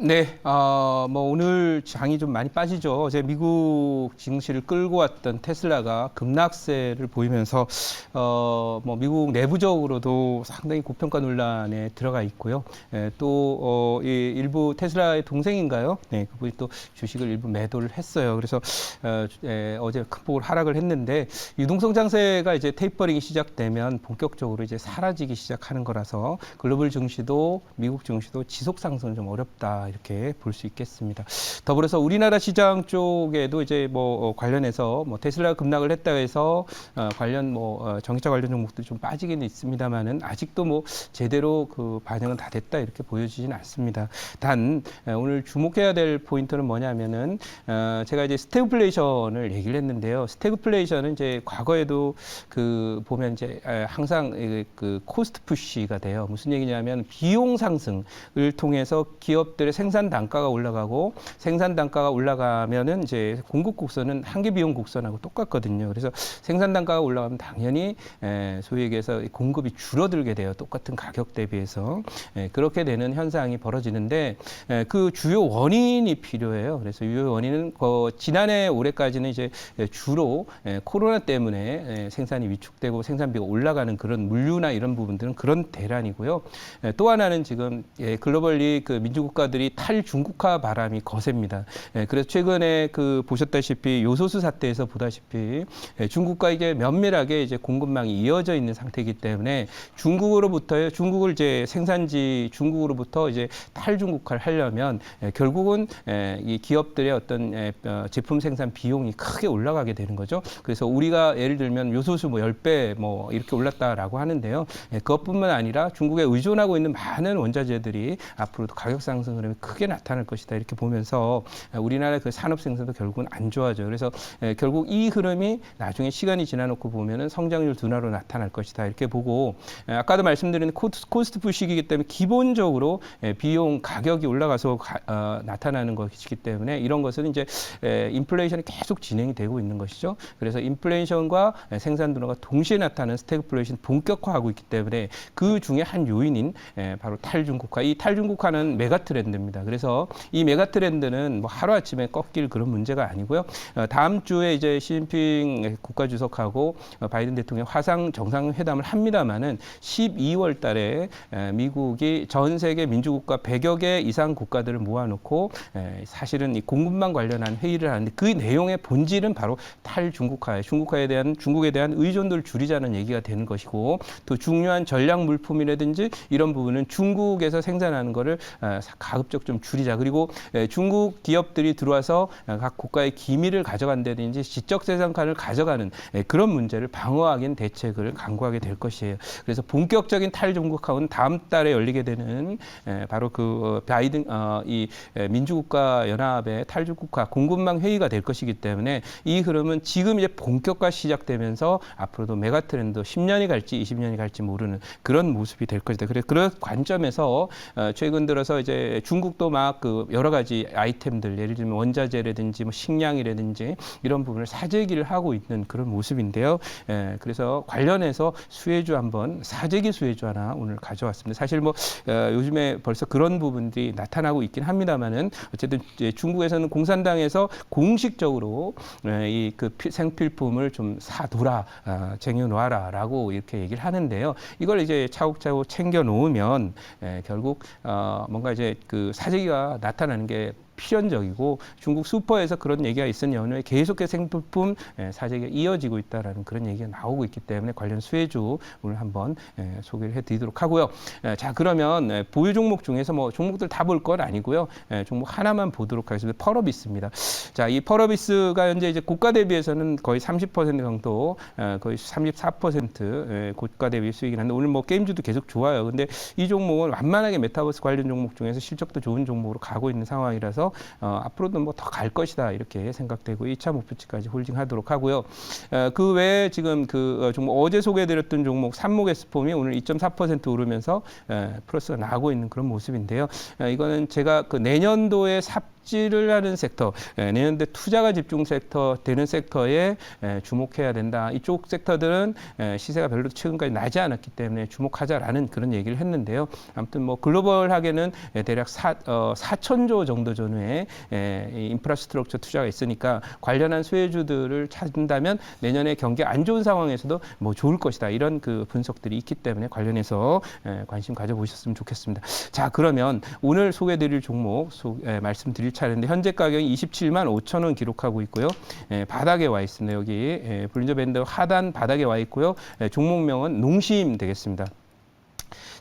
네, 어, 뭐 오늘 장이 좀 많이 빠지죠. 어제 미국 증시를 끌고 왔던 테슬라가 급락세를 보이면서 어, 뭐 미국 내부적으로도 상당히 고평가 논란에 들어가 있고요. 예, 또 어, 이 일부 테슬라의 동생인가요? 네, 그분이 또 주식을 일부 매도를 했어요. 그래서 어, 예, 어제 큰 폭으로 하락을 했는데 유동성 장세가 이제 테이퍼링이 시작되면 본격적으로 이제 사라지기 시작하는 거라서 글로벌 증시도 미국 증시도 지속 상승은 좀 어렵다 이렇게 볼 수 있겠습니다. 더불어서 우리나라 시장 쪽에도 이제 뭐 어, 관련해서 뭐 테슬라 급락을 했다 해서 어, 관련 뭐 어, 전기차 관련 종목들이 좀 빠지기는 있습니다만은 아직도 뭐 제대로 그 반영은 다 됐다 이렇게 보여지진 않습니다. 단 에, 오늘 주목해야 될 포인트는 뭐냐면은 어, 제가 이제 스태그플레이션을 얘기를 했는데요. 스태그플레이션은 이제 과거에도 그 보면 이제 에, 항상 이- 그 코스트 푸시가 돼요. 무슨 얘기냐면 비용 상승을 통해서 기업들의 생산 단가가 올라가고 생산 단가가 올라가면은 이제 공급 곡선은 한계 비용 곡선하고 똑같거든요. 그래서 생산 단가가 올라가면 당연히 에, 소위 얘기해서 이 공급이 줄어들게 돼요. 똑같은 가격 대비해서 에, 그렇게 되는 현상이 벌어지는데 에, 그 주요 원인이 필요해요. 그래서 주요 원인은 어, 지난해 올해까지는 이제 주로 에, 코로나 때문에 에, 생산이 위축되고 생산비가 올라가는 그런 물류나 이런 부분들은 그런 대란이고요. 에, 또 하나는 지금 예, 글로벌리 그 민주국가들이 탈중국화 바람이 거셉니다. 예, 그래서 최근에 그 보셨다시피 요소수 사태에서 보다시피 예, 중국과 이게 면밀하게 이제 공급망이 이어져 있는 상태이기 때문에 중국으로부터 중국을 이제 생산지 중국으로부터 이제 탈중국화를 하려면 예, 결국은 예, 이 기업들의 어떤 예, 어, 제품 생산 비용이 크게 올라가게 되는 거죠. 그래서 우리가 예를 들면 요소수 뭐 10배 뭐 이렇게 올랐다라고 하는데요. 예, 그것뿐만 아니라 중국에 의존하고 있는 많은 원자재들이 앞으로도 가격 상승 흐름이 크게 나타날 것이다 이렇게 보면서 예, 우리나라의 그 산업 생산도 결국은 안 좋아져요. 그래서 예, 결국 이 흐름이 나중에 시간이 지나놓고 보면은 성장률 둔화로 나타날 것이다 이렇게 보고 예, 아까도 말씀드린 코스- 코스트 푸시이기 때문에 기본적으로 예, 비용 가격이 올라가서 가- 어, 나타나는 것이기 때문에 이런 것은 이제 에, 인플레이션이 계속 진행이 되고 있는 것이죠. 그래서 인플레이션과 에, 생산 둔화가 동시에 나타나는 스태그플레이션 본격화하고 있기 때문에 그 중에 한 요인인 에, 바로 탈중국화. 이 탈중국화는 메가 트렌드입니다. 그래서 이 메가 트렌드는 뭐 하루 아침에 꺾일 그런 문제가 아니고요. 어, 다음 주에 이제 시진핑 국가주석하고 어, 바이든 대통령 화상 정상회담을 합니다만은 12월 달에 에, 미국이 전 세계 민주국가 100여 개 이상 국가들을 모아놓고 에, 사실은 이 공급망 관련한 회의를 하는데 그 내용의 본질은 바로 탈중국화에 중국화에 대한 중국에 대한 의존도를 줄이자는 얘기가 되는 것이고 또 중요한 전략 물품이라든지 이런 부분은 중국에서 생산하는 거를 어, 가급적 좀 줄이자 그리고 에, 중국 기업들이 들어와서 어, 각 국가의 기밀을 가져간다든지 지적 재산권을 가져가는 에, 그런 문제를 방어하기는 대책을 강구하게 될 것이에요. 그래서 본격적인 탈중국화는 다음 달에 열리게 되는 에, 바로 그 어, 바이든 어, 이 에, 민주국가 연합의 탈중국화 공급망 회의가 될 것이기 때문에 이 흐름은 지금 이제 본격화 시작되면서 앞으로도 메가 트렌드 10년이 갈지 20년이 갈지 모르는 그런 모습이 될 것이다. 그래서 그런 관점에서 어, 최근 들어서 이제 중국 도 막 그 여러 가지 아이템들 예를 들면 원자재라든지 뭐 식량이라든지 이런 부분을 사재기를 하고 있는 그런 모습인데요. 예, 그래서 관련해서 수혜주 한번 사재기 수혜주 하나 오늘 가져왔습니다. 사실 뭐 어, 요즘에 벌써 그런 부분들이 나타나고 있긴 합니다만은 어쨌든 중국에서는 공산당에서 공식적으로 예, 이그 생필품을 좀 사두라, 아, 쟁여놓아라라고 이렇게 얘기를 하는데요. 이걸 이제 차곡차곡 챙겨 놓으면 예, 결국 어, 뭔가 이제 그 사재기가 나타나는 게 필연적이고 중국 슈퍼에서 그런 얘기가 있은 연후에 계속해서 생필품 예, 사재기가 이어지고 있다라는 그런 얘기가 나오고 있기 때문에 관련 수혜주 오늘 한번 예, 소개를 해드리도록 하고요. 예, 자 그러면 예, 보유 종목 중에서 뭐 종목들 다 볼 건 아니고요. 예, 종목 하나만 보도록 하겠습니다. 펄어비스입니다. 자 이 펄어비스가 현재 이제 고가 대비해서는 거의 30% 정도, 예, 거의 34% 예, 고가 대비 수익이 한데 오늘 뭐 게임주도 계속 좋아요. 근데 이 종목은 완만하게 메타버스 관련 종목 중에서 실적도 좋은 종목으로 가고 있는 상황이라서 어, 앞으로도 뭐 더 갈 것이다 이렇게 생각되고 2차 목표치까지 홀딩하도록 하고요. 어, 그 외에 지금 그 어, 종목 어제 소개해드렸던 종목 삼목 에스폼이 오늘 2.4% 오르면서 에, 플러스가 나고 있는 그런 모습인데요. 어, 이거는 제가 그 내년도에 삽 덕질을 하는 섹터, 예, 내년도 투자가 집중 섹터 되는 섹터에 예, 주목해야 된다. 이쪽 섹터들은 예, 시세가 별로 최근까지 나지 않았기 때문에 주목하자라는 그런 얘기를 했는데요. 아무튼 뭐 글로벌하게는 예, 대략 사, 어, 4천조 정도 전후에 인프라스트럭처 투자가 있으니까 관련한 수혜주들을 찾는다면 내년에 경기 안 좋은 상황에서도 뭐 좋을 것이다. 이런 그 분석들이 있기 때문에 관련해서 예, 관심 가져보셨으면 좋겠습니다. 자, 그러면 오늘 소개드릴 종목 소, 예, 말씀드릴 차례인데 현재 가격이 27만 5천 원 기록하고 있고요. 예, 바닥에 와 있습니다. 여기 예, 볼린저 밴드 하단 바닥에 와 있고요. 예, 종목명은 농심 되겠습니다.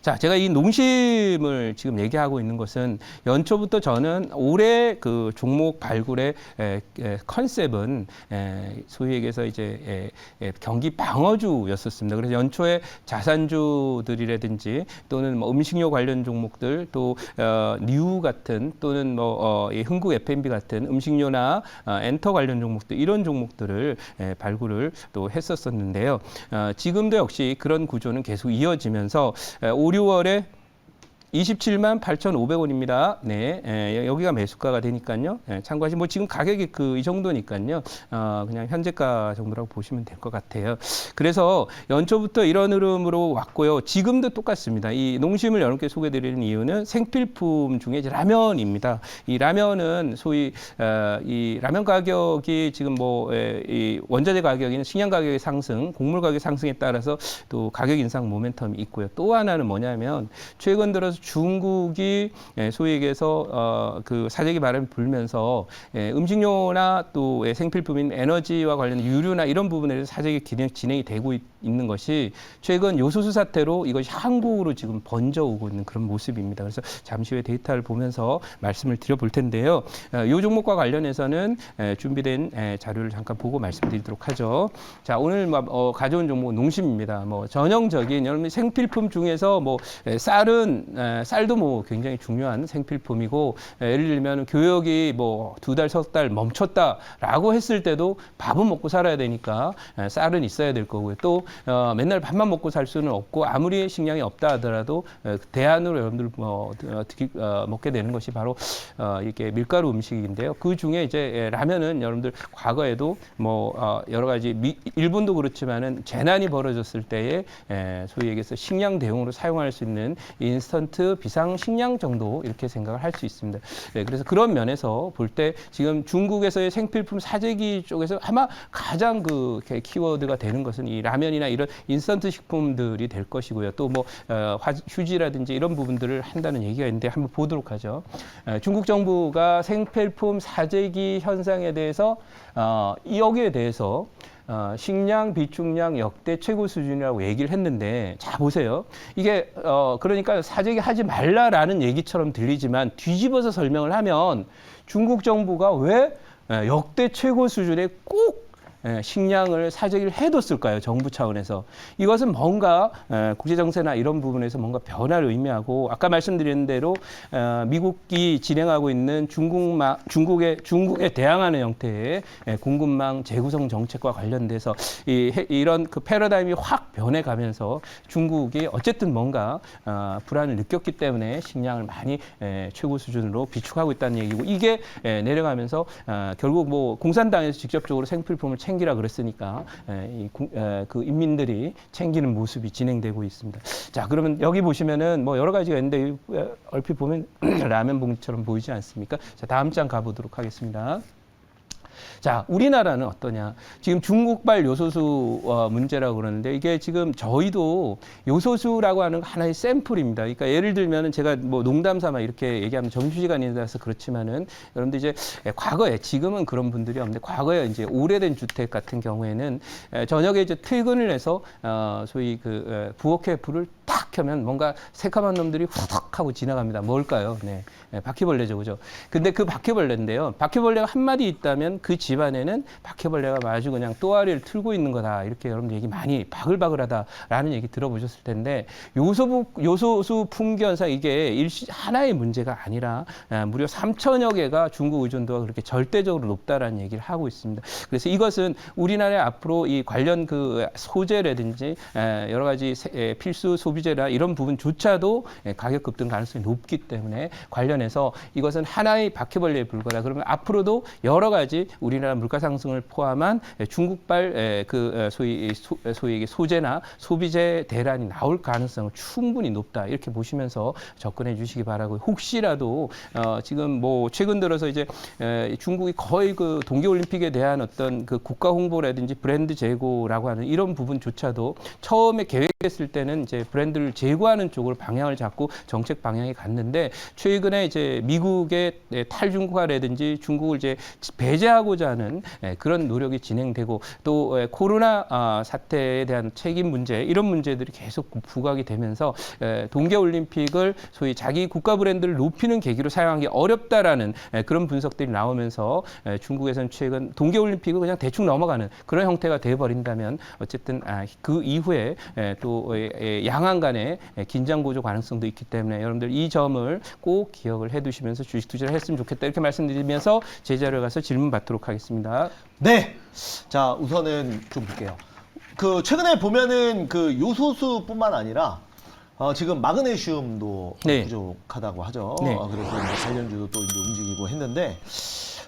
자, 제가 이 농심을 지금 얘기하고 있는 것은 연초부터 저는 올해 그 종목 발굴의 에, 에, 컨셉은 에, 소위 얘기해서 이제 에, 에, 경기 방어주였었습니다. 그래서 연초에 자산주들이라든지 또는 뭐 음식료 관련 종목들 또 어, 뉴 같은 또는 뭐 어, 이 흥국 F&B 같은 음식료나 어, 엔터 관련 종목들 이런 종목들을 에, 발굴을 또 했었었는데요. 어, 지금도 역시 그런 구조는 계속 이어지면서 에, 5, 6월에 27만 8,500원입니다. 네, 예, 여기가 매수가가 되니까요. 예, 참고하시. 뭐 지금 가격이 그 이 정도니까요. 어, 그냥 현재가 정도라고 보시면 될 것 같아요. 그래서 연초부터 이런 흐름으로 왔고요. 지금도 똑같습니다. 이 농심을 여러분께 소개드리는 이유는 생필품 중에 라면입니다. 이 라면은 소위 어, 이 라면 가격이 지금 뭐 에, 이 원자재 가격이나 식량 가격의 상승, 곡물 가격 상승에 따라서 또 가격 인상 모멘텀이 있고요. 또 하나는 뭐냐면 최근 들어서 중국이 예, 소위 얘기해서 어, 그 사재기 바람이 불면서 예, 음식료나 또 예, 생필품인 에너지와 관련 유류나 이런 부분에서 사재기 진행, 진행이 되고 있, 는 것이 최근 요소수 사태로 이것이 한국으로 지금 번져오고 있는 그런 모습입니다. 그래서 잠시 후에 데이터를 보면서 말씀을 드려볼 텐데요. 어, 이 종목과 관련해서는 에, 준비된 에, 자료를 잠깐 보고 말씀드리도록 하죠. 자 오늘 뭐, 어, 가져온 종목은 농심입니다. 뭐 전형적인 여러분 생필품 중에서 뭐 에, 쌀은 에, 쌀도 뭐 굉장히 중요한 생필품이고 에, 예를 들면 교역이 뭐 두 달 석 달 멈췄다라고 했을 때도 밥은 먹고 살아야 되니까 에, 쌀은 있어야 될 거고요. 또 어, 맨날 밥만 먹고 살 수는 없고 아무리 식량이 없다 하더라도 에, 대안으로 여러분들 뭐, 어, 특히, 어, 먹게 되는 것이 바로 어, 이렇게 밀가루 음식인데요. 그 중에 이제 에, 라면은 여러분들 과거에도 뭐 어, 여러 가지 미, 일본도 그렇지만은 재난이 벌어졌을 때에 에, 소위 얘기해서 식량 대용으로 사용할 수 있는 인스턴트 비상 식량 정도 이렇게 생각을 할 수 있습니다. 네, 그래서 그런 면에서 볼 때 지금 중국에서의 생필품 사재기 쪽에서 아마 가장 그 키워드가 되는 것은 이 라면이나 이런 인스턴트 식품들이 될 것이고요. 또뭐 어, 화- 휴지라든지 이런 부분들을 한다는 얘기가 있는데 한번 보도록 하죠. 에, 중국 정부가 생필품 사재기 현상에 대해서 어, 여기에 대해서 어, 식량 비축량 역대 최고 수준이라고 얘기를 했는데 자 보세요. 이게 어, 그러니까 사재기 하지 말라라는 얘기처럼 들리지만 뒤집어서 설명을 하면 중국 정부가 왜 에, 역대 최고 수준의 꼭 예, 식량을 사재기를 해뒀을까요? 정부 차원에서 이것은 뭔가 에, 국제 정세나 이런 부분에서 뭔가 변화를 의미하고 아까 말씀드린 대로 어, 미국이 진행하고 있는 중국망 중국의 중국에 대항하는 형태의 에, 공급망 재구성 정책과 관련돼서 이, 해- 이런 그 패러다임이 확 변해가면서 중국이 어쨌든 뭔가 어, 불안을 느꼈기 때문에 식량을 많이 에, 최고 수준으로 비축하고 있다는 얘기고 이게 에, 내려가면서 어, 결국 뭐 공산당에서 직접적으로 생필품을 챙기라 그랬으니까 국- 에, 그 인민들이 챙기는 모습이 진행되고 있습니다. 자 그러면 여기 보시면은 뭐 여러 가지가 있는데 이, 에, 얼핏 보면 라면 봉지처럼 보이지 않습니까? 자 다음 장 가보도록 하겠습니다. 자, 우리나라는 어떠냐? 지금 중국발 요소수 어, 문제라고 그러는데 이게 지금 저희도 요소수라고 하는 거 하나의 샘플입니다. 그러니까 예를 들면은 제가 뭐 농담 삼아 이렇게 얘기하면 점심시간이라서 그렇지만은 여러분들 이제 과거에 지금은 그런 분들이 없는데 과거에 이제 오래된 주택 같은 경우에는 에, 저녁에 이제 퇴근을 해서 어, 소위 그 에, 부엌에 불을 탁 켜면 뭔가 새카만 놈들이 후덕 하고 지나갑니다. 뭘까요? 네. 네, 바퀴벌레죠. 그죠? 근데 그 바퀴벌레인데요. 바퀴벌레가 한 마디 있다면 그 집안에는 바퀴벌레가 아주 그냥 또아리를 틀고 있는 거다. 이렇게 여러분 얘기 많이 바글바글하다라는 얘기 들어보셨을 텐데 요소부, 요소수 품귀 현상 이게 일시 하나의 문제가 아니라 아, 무려 3천여 개가 중국 의존도가 그렇게 절대적으로 높다라는 얘기를 하고 있습니다. 그래서 이것은 우리나라의 앞으로 이 관련 그 소재라든지 에, 여러 가지 필수 소비재나 이런 부분조차도 예, 가격 급등 가능성이 높기 때문에 관련해서 이것은 하나의 바퀴벌레에 불과다. 그러면 앞으로도 여러 가지 우리나라 물가 상승을 포함한 예, 중국발 예, 그 어, 소위 소, 소위 소재나 소비재 대란이 나올 가능성은 충분히 높다. 이렇게 보시면서 접근해 주시기 바라고 혹시라도 어, 지금 뭐 최근 들어서 이제 에, 중국이 거의 그 동계 올림픽에 대한 어떤 그 국가 홍보라든지 브랜드 제고라고 하는 이런 부분조차도 처음에 계획했을 때는 이제 브랜드를 제고하는 쪽으로 방향을 잡고 정책 방향이 갔는데 최근에 이제 미국의 예, 탈중국화라든지 중국을 이제 배제하고자 하는 예, 그런 노력이 진행되고 또 예, 코로나 아, 사태에 대한 책임 문제 이런 문제들이 계속 부각이 되면서 에, 동계올림픽을 소위 자기 국가 브랜드를 높이는 계기로 사용하기 어렵다라는 에, 그런 분석들이 나오면서 에, 중국에서는 최근 동계올림픽을 그냥 대충 넘어가는 그런 형태가 돼버린다면 어쨌든 아, 그 이후에 에, 또 에, 에, 양안 간의 에, 긴장 고조 가능성도 있기 때문에 여러분들 이 점을 꼭 기억을 해두시면서 주식 투자를 했으면 좋겠다 이렇게 말씀드리면서 제자리에 가서 질문 받도록 하겠습니다. 네. 자, 우선은 좀 볼게요. 그 최근에 보면은 그 요소수뿐만 아니라 어, 지금 마그네슘도 네. 부족하다고 하죠. 네. 어, 그래서 관련주도 또 이제 움직이고 했는데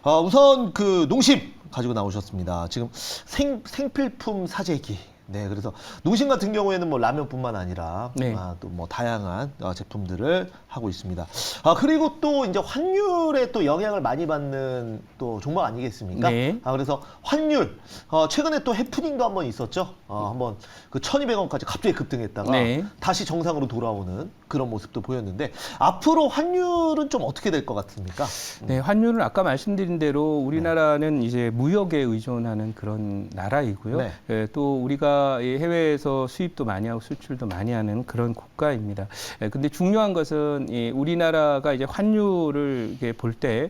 어, 우선 그 농심 가지고 나오셨습니다. 지금 생, 생필품 사재기. 네, 그래서 농심 같은 경우에는 뭐 라면뿐만 아니라 네. 아, 또 뭐 다양한 어, 제품들을 하고 있습니다. 아 그리고 또 이제 환율에 또 영향을 많이 받는 또 종목 아니겠습니까? 네. 아 그래서 환율 어, 최근에 또 해프닝도 한번 있었죠. 어, 한번 그 1,200원까지 갑자기 급등했다가 네. 다시 정상으로 돌아오는 그런 모습도 보였는데 앞으로 환율은 좀 어떻게 될 것 같습니까? 네, 환율은 아까 말씀드린 대로 우리나라는 이제 무역에 의존하는 그런 나라이고요. 네. 예, 또 우리가 이 해외에서 수입도 많이 하고 수출도 많이 하는 그런 국가입니다. 예, 근데 중요한 것은 이 우리나라가 이제 환율을 볼 때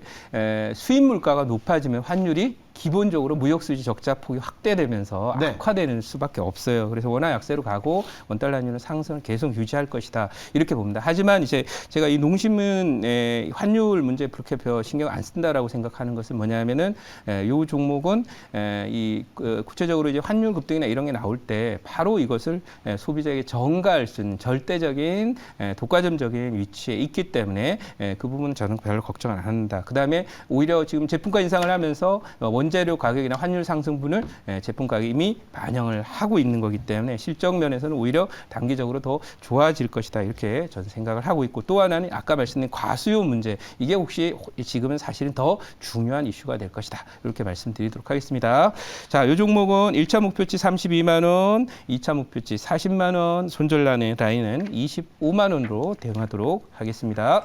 수입 물가가 높아지면 환율이 기본적으로 무역 수지 적자 폭이 확대되면서 네. 악화되는 수밖에 없어요. 그래서 원화 약세로 가고 원달러 환율은 상승을 계속 유지할 것이다. 이렇게 봅니다. 하지만 이제 제가 이 농심은 에, 환율 문제에 그렇게 별 신경 안 쓴다라고 생각하는 것은 뭐냐면은 에, 요 종목은 에, 이 그, 구체적으로 이제 환율 급등이나 이런 게 나올 때 바로 이것을 에, 소비자에게 전가할 수 있는 절대적인 에, 독과점적인 위치에 있기 때문에 에, 그 부분은 저는 별로 걱정 안 한다. 그 다음에 오히려 지금 제품가 인상을 하면서 어, 원재료 가격이나 환율 상승분을 에, 제품 가격이 이미 반영을 하고 있는 거기 때문에 실적 면에서는 오히려 단기적으로 더 좋아질 것이다 이렇게 저는 생각을 하고 있고 또 하나는 아까 말씀드린 과수요 문제 이게 혹시 지금은 사실은 더 중요한 이슈가 될 것이다 이렇게 말씀드리도록 하겠습니다. 자, 이 종목은 1차 목표치 32만 원, 2차 목표치 40만 원, 손절란의 라인은 25만 원으로 대응하도록 하겠습니다.